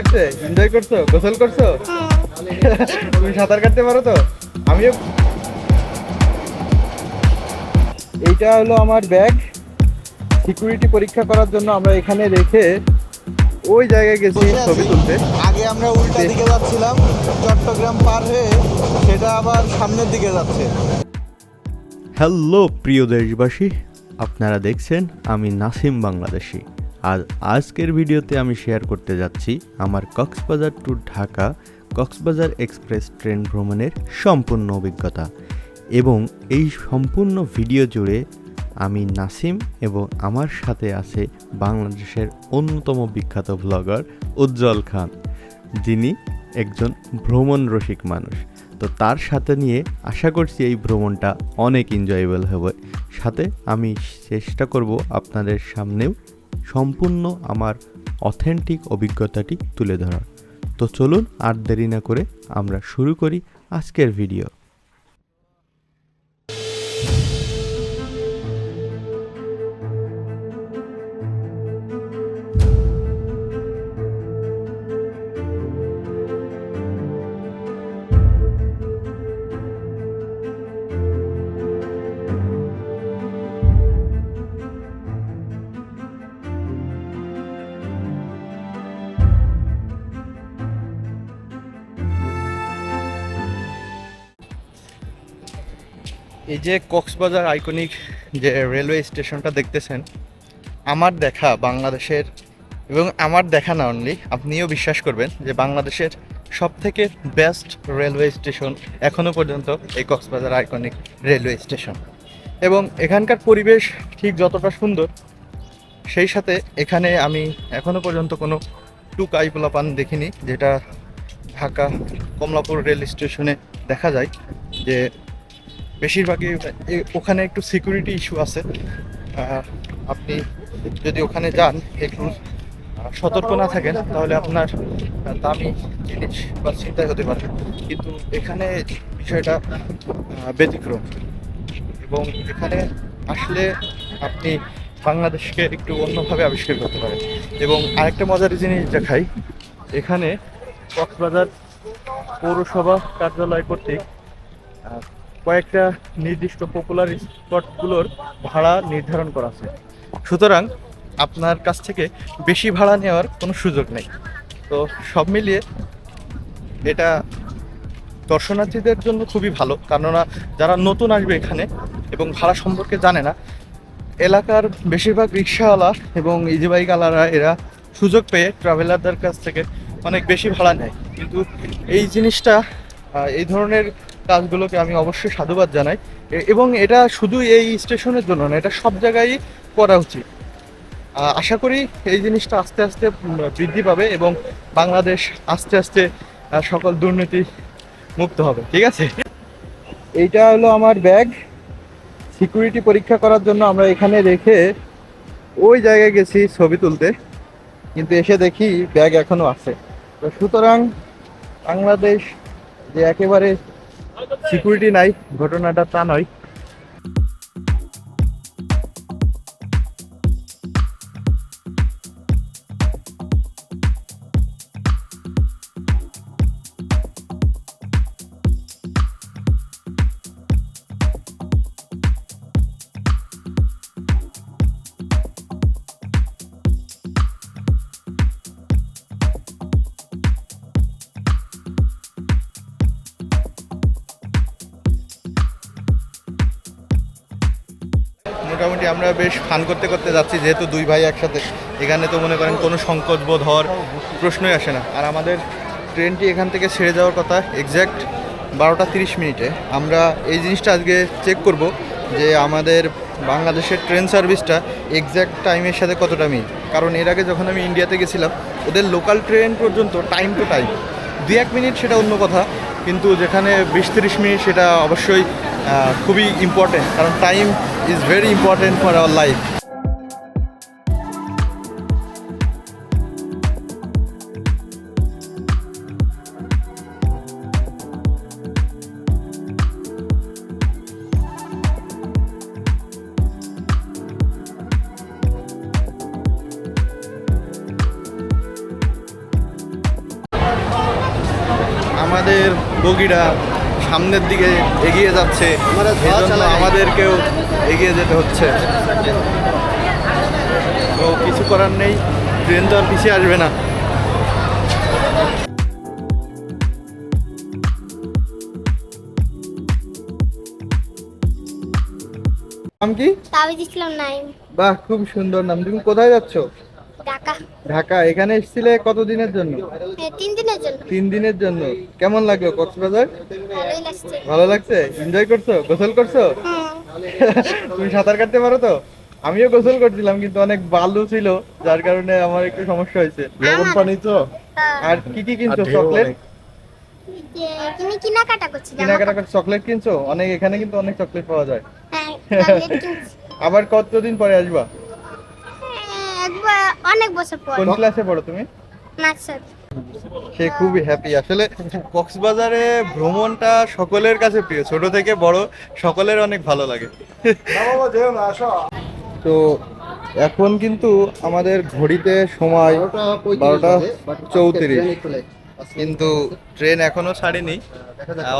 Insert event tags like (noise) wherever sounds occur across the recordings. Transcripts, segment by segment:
লাগছে? এনজয় করছ? গোসল করছ? তুমি সাঁতার কাটতে পারো তো? আমিও এইটা হলো আমার ব্যাগ। সিকিউরিটি পরীক্ষা করার জন্য আমরা এখানে রেখে ওই জায়গায় গেছি ছবি তুলতে। আগে আমরা উল্টা দিকে যাচ্ছিলাম চট্টগ্রাম পার হয়ে সেটা আবার সামনের দিকে যাচ্ছে। হ্যালো প্রিয় দেশবাসী আপনারা দেখছেন আমি নাসিম বাংলাদেশি। আর আজকের ভিডিওতে আমি শেয়ার করতে যাচ্ছি আমার Cox's Bazar to Dhaka Cox's Bazar express train ভ্রমণের সম্পূর্ণ অভিজ্ঞতা এবং এই সম্পূর্ণ ভিডিও জুড়ে আমি নাসিম এবং আমার সাথে আছে বাংলাদেশের অন্যতম বিখ্যাত ব্লগার উজ্জ্বল খান। যিনি একজন ভ্রমণ রসিক মানুষ। তো তার সাথে নিয়ে আশা করছি এই ভ্রমণটা অনেক এনজয়েবল হবে। সাথে আমি চেষ্টা করব আপনাদের সামনেও সম্পূর্ণ আমার অথেন্টিক অভিজ্ঞতাটি তুলে ধরার। তো চলুন আর দেরি না করে আমরা শুরু করি আজকের ভিডিও। এই যে কক্সবাজার আইকনিক যে রেলওয়ে স্টেশনটা দেখতেছেন, আমার দেখা বাংলাদেশের এবং আমার দেখা না অনলি আপনিও বিশ্বাস করবেন যে বাংলাদেশের সব থেকে বেস্ট রেলওয়ে স্টেশন এখনও পর্যন্ত এই কক্সবাজার আইকনিক রেলওয়ে স্টেশন এবং এখানকার পরিবেশ ঠিক যতটা সুন্দর, সেই সাথে এখানে আমি এখনও পর্যন্ত কোনো টুকাই পোলাপান দেখিনি, যেটা ঢাকা কমলাপুর রেল স্টেশনে দেখা যায় যে বেশিরভাগই ওখানে একটু সিকিউরিটি ইস্যু আছে। আপনি যদি ওখানে যান, একটু সতর্ক না থাকেন, তাহলে আপনার দামি জিনিস বা চিন্তায় হতে পারে। কিন্তু এখানে বিষয়টা ব্যতিক্রম। এবং এখানে আসলে আপনি বাংলাদেশকে একটু অন্যভাবে আবিষ্কার করতে পারেন। এবং আরেকটা মজার জিনিস দেখাই, এখানে কক্সবাজার পৌরসভা কার্যালয় কর্তৃক কয়েকটা নির্দিষ্ট পপুলার স্পটগুলোর ভাড়া নির্ধারণ করা আছে। সুতরাং আপনার কাছ থেকে বেশি ভাড়া নেওয়ার কোনো সুযোগ নেই। তো সব মিলিয়ে এটা দর্শনার্থীদের জন্য খুবই ভালো, কেননা যারা নতুন আসবে এখানে এবং ভাড়া সম্পর্কে জানে না, এলাকার বেশিরভাগ রিক্সাওয়ালা এবং ইজি বাইকওয়ালারা এরা সুযোগ পেয়ে ট্রাভেলারদের কাছ থেকে অনেক বেশি ভাড়া নেয়। কিন্তু এই জিনিসটা এই ধরনের কাজগুলোকে আমি অবশ্যই সাধুবাদ জানাই। এবং এটা শুধু এই স্টেশনের জন্য না, এটা সব জায়গায় করা উচিত। আশা করি এই জিনিসটা আস্তে আস্তে বৃদ্ধি পাবে এবং বাংলাদেশ আস্তে আস্তে সকল দুর্নীতি মুক্ত হবে। ঠিক আছে? এইটা হলো আমার ব্যাগ। সিকিউরিটি পরীক্ষা করার জন্য আমরা এখানে রেখে ওই জায়গায় গেছি ছবি তুলতে। কিন্তু এসে দেখি ব্যাগ এখনও আছে। তো সুতরাং বাংলাদেশ যে একেবারে সিকিউরিটি নাই ঘটনাটা তা নয়। মোটামুটি আমরা বেশ ফান করতে করতে যাচ্ছি, যেহেতু দুই ভাই একসাথে। এখানে তো মনে করেন কোনো সংকোচ বোধ হওয়ার প্রশ্নই আসে না। আর আমাদের ট্রেনটি এখান থেকে ছেড়ে যাওয়ার কথা এক্স্যাক্ট বারোটা তিরিশ মিনিটে। আমরা এই জিনিসটা আজকে চেক করব যে আমাদের বাংলাদেশের ট্রেন সার্ভিসটা এক্স্যাক্ট টাইমের সাথে কতটা মিল। কারণ এর আগে যখন আমি ইন্ডিয়াতে গেছিলাম, ওদের লোকাল ট্রেন পর্যন্ত টাইম টু টাইম দু এক মিনিট সেটা অন্য কথা, কিন্তু যেখানে বিশ তিরিশ মিনিট সেটা অবশ্যই খুবই ইম্পর্টেন্ট কারণ time is very important for our life আমাদের বগিরা সামনের দিকে এগিয়ে যাচ্ছে এজন্য আমাদেরকেও এগিয়ে যেতে হচ্ছে। তো কিছু করার নেই ট্রেন তো আর পিছিয়ে আসবে না। নাম কি? তাবিজ ইসলাম নাইম। বাহ খুব সুন্দর নাম। তুমি কোথায় যাচ্ছ? ঢাকা। ঢাকা এখানে এসেছিলে কত দিনের জন্য তিন দিনের জন্য। তিন দিনের জন্য। কেমন লাগল কক্সবাজার? ভালো লাগছে? এনজয় করছ? গোসল করছ? তুমি সাঁতার কাটতে পারো তো? আমিও গোসল করছিলাম কিন্তু অনেক বালু ছিল যার কারণে আমার একটু সমস্যা হয়েছে। লবণ পানি তো। হ্যাঁ। আর কি কি কিনছো? চকলেট? কিনি কেনাকাটা করছি চকলেট কিনছো? অনেক এখানে কিন্তু অনেক চকলেট পাওয়া যায়। হ্যাঁ আবার কতদিন পরে আসবা? অনেক বছর পর। কোন ক্লাসে পড়ো তুমি? নার্সারি সে খুবই হ্যাপি আসলে কক্সবাজারে ভ্রমণটা সকলের কাছে প্রিয়। ছোট থেকে বড় সকলের অনেক ভালো লাগে। তো এখন কিন্তু আমাদের ঘড়িতে সময় বারোটা চৌত্রিশ। কিন্তু ট্রেন এখনও ছাড়েনি।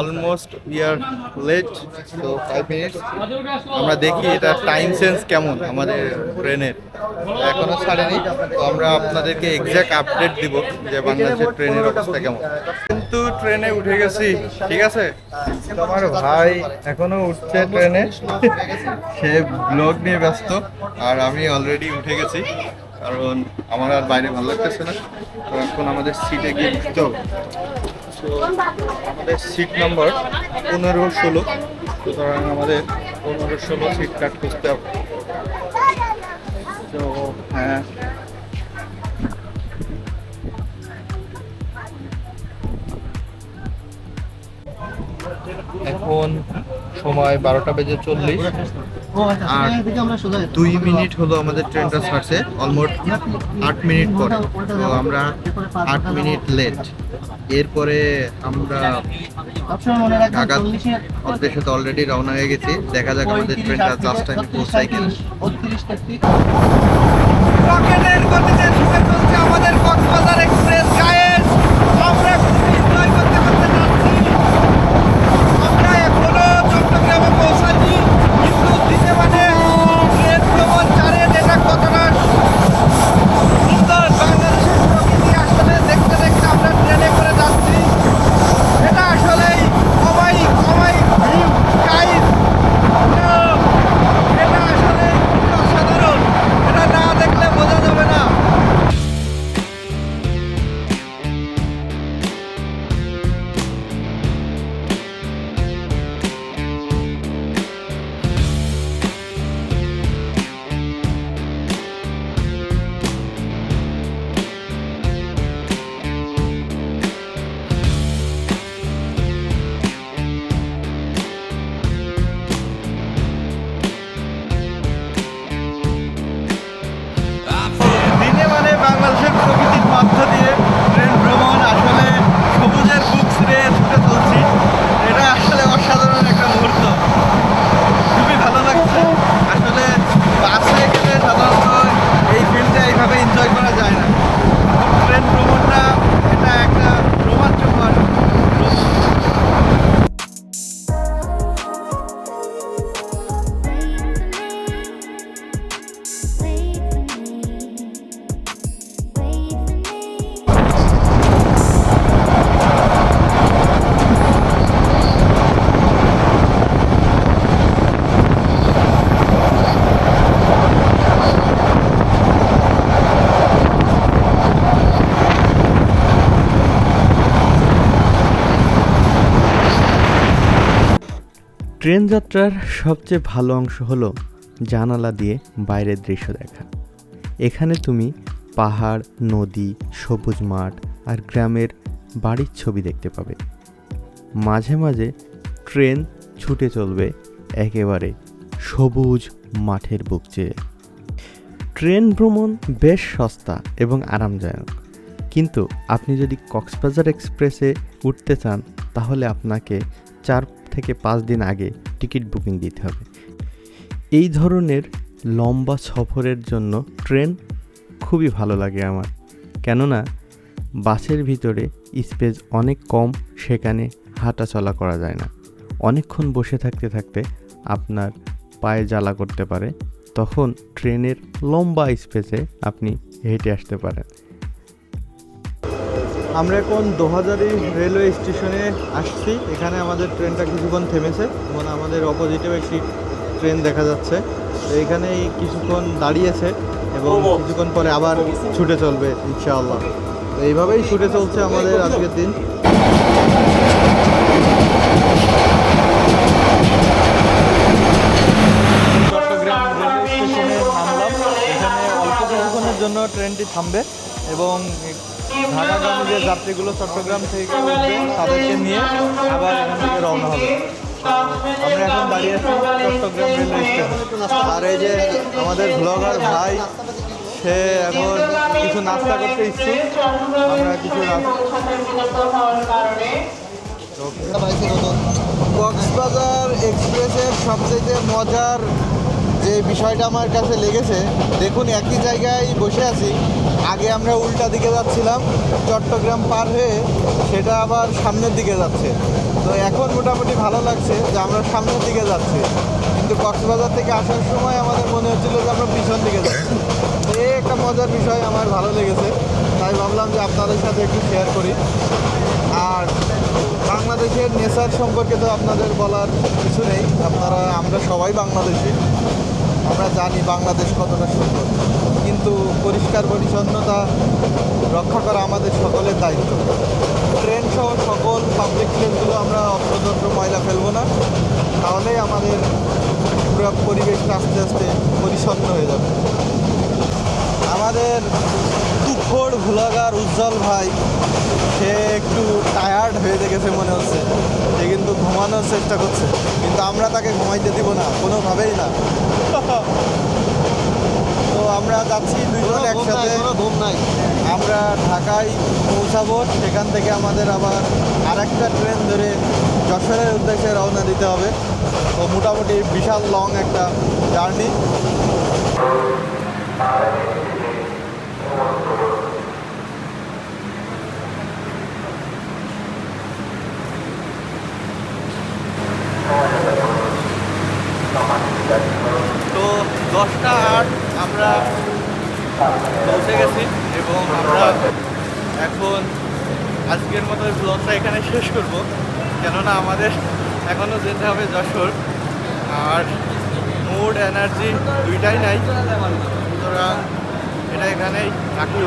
Almost we are late to five minutes আমরা দেখি এটা টাইম সেন্স কেমন আমাদের ট্রেনের। এখনও ছাড়েনি, তো আমরা আপনাদেরকে এক্সাক্ট আপডেট দিব যে বাংলাদেশের ট্রেনের অবস্থা কেমন। কিন্তু ট্রেনে উঠে গেছি, ঠিক আছে? তোমার ভাই এখনও উঠছে ট্রেনে। সে ব্লগ নিয়ে ব্যস্ত, আর আমি অলরেডি উঠে গেছি। কারণ আমার আর বাইরে ভালো লাগতেছে না। তো এখন আমাদের সিটে গিয়ে বসতে হবে। আমাদের সিট নাম্বার পনেরো ষোলো। সুতরাং আমাদের পনেরো ষোলো সিট কাট করতে হবে। তো হ্যাঁ। এখন সময় বারোটা বেজে চল্লিশ। আর দুই মিনিট হলো আমাদের ট্রেনটা ছাড়ছে অলমোস্ট আট মিনিট পরে। তো আমরা আট মিনিট লেট এরপরে আমরা ঢাকা উদ্দেশ্যে তো অলরেডি রওনা হয়ে গেছি। দেখা যাক আমাদের ট্রেনটা জাস্ট টাইম পৌঁছাই কিনা। রকেটের গতিতে ছুটে চলছে আমাদের কক্সবাজার এক্সপ্রেস গায়েস ট্রেন যাত্রার সবচেয়ে ভালো অংশ হলো জানালা দিয়ে বাইরের দৃশ্য দেখা। এখানে তুমি পাহাড়, নদী, সবুজ মাঠ আর গ্রামের বাড়ির ছবি দেখতে পাবে। মাঝে মাঝে ট্রেন ছুটে চলবে একেবারে সবুজ মাঠের বুক চেয়ে। ট্রেন ভ্রমণ বেশ সস্তা এবং আরামদায়ক। কিন্তু আপনি যদি কক্সবাজার এক্সপ্রেসে উঠতে চান, তাহলে আপনাকে চার থেকে পাঁচ দিন আগে টিকিট বুকিং দিতে হবে। এই ধরনের লম্বা সফরের জন্য ট্রেন খুবই ভালো লাগে আমার। কেননা, বাসের ভিতরে স্পেস অনেক কম, সেখানে হাঁটা চলা করা যায় না। অনেকক্ষণ বসে থাকতে থাকতে আপনার পায়ে জ্বালা করতে পারে, তখন ট্রেনের লম্বা স্পেসে আপনি হেঁটে আসতে পারেন। আমরা এখন দোহাজারি রেলওয়ে স্টেশনে আসছি। এখানে আমাদের ট্রেনটা কিছুক্ষণ থেমেছে। এবং আমাদের অপোজিটেও একটি ট্রেন দেখা যাচ্ছে। তো এখানে কিছুক্ষণ দাঁড়িয়েছে এবং কিছুক্ষণ পরে আবার ছুটে চলবে ইনশাআল্লাহ। তো এইভাবেই ছুটে চলছে আমাদের আজকের দিন। চট্টগ্রাম স্টেশনে নামলাম। এখানে অল্প জন্য ট্রেনটি থামবে এবং যে যাত্রীগুলো চট্টগ্রাম থেকে উঠবে, তাদেরকে নিয়ে আবার এখান থেকে রওনা হবে। আমরা এখন দাঁড়িয়ে আছি চট্টগ্রাম রেলওয়ে স্টেশন। আর এই যে আমাদের ব্লগার ভাই, সে এখন কিছু নাস্তা করতে ইচ্ছুক আমরা কিছু কক্সবাজার এক্সপ্রেসের সবচেয়ে মজার যে বিষয়টা আমার কাছে লেগেছে, দেখুন একই জায়গায় বসে আছি। আগে আমরা উল্টা দিকে যাচ্ছিলাম, চট্টগ্রাম পার হয়ে সেটা আবার সামনের দিকে যাচ্ছে। তো এখন মোটামুটি ভালো লাগছে যে আমরা সামনের দিকে যাচ্ছি। কিন্তু কক্সবাজার থেকে আসার সময় আমাদের মনে হচ্ছিল যে আমরা পিছন দিকে যাচ্ছি। তো এই একটা মজার বিষয় আমার ভালো লেগেছে। তাই ভাবলাম যে আপনাদের সাথে একটু শেয়ার করি। আর বাংলাদেশের নেচার সম্পর্কে তো আপনাদের বলার কিছু নেই। আপনারা, আমরা সবাই বাংলাদেশি। আমরা জানি বাংলাদেশ কতটা সুন্দর। কিন্তু পরিষ্কার পরিচ্ছন্নতা রক্ষা করা আমাদের সকলের দায়িত্ব। ট্রেন সহ সকল পাবলিক প্লেসগুলো আমরা অত্রতত্র ময়লা ফেলব না। তাহলেই আমাদের পুরো পরিবেশটা আস্তে আস্তে পরিচ্ছন্ন হয়ে যাবে। আমাদের তুখোড় ভুলাগার উজ্জ্বল ভাই সে একটু টায়ার্ড হয়ে গেছে মনে হচ্ছে। সে কিন্তু ঘুমানোর চেষ্টা করছে। কিন্তু আমরা তাকে ঘুমাইতে দিব না কোনোভাবেই না। (laughs) তো আমরা যাচ্ছি দুইজন একসাথে। ঘুম নাই। আমরা ঢাকায় পৌঁছাবো সেখান থেকে আমাদের আবার আরেকটা ট্রেন ধরে যশোরের উদ্দেশ্যে রওনা দিতে হবে। তো মোটামুটি বিশাল লং একটা জার্নি। তো দশটা আট আমরা পৌঁছে গেছি এবং আমরা এখন আজকের মতো ব্লগটা এখানে শেষ করব। কেননা আমাদের এখনও যেতে হবে যশোর। আর মুড এনার্জি দুইটাই নাই। সুতরাং এটা এখানেই রাখি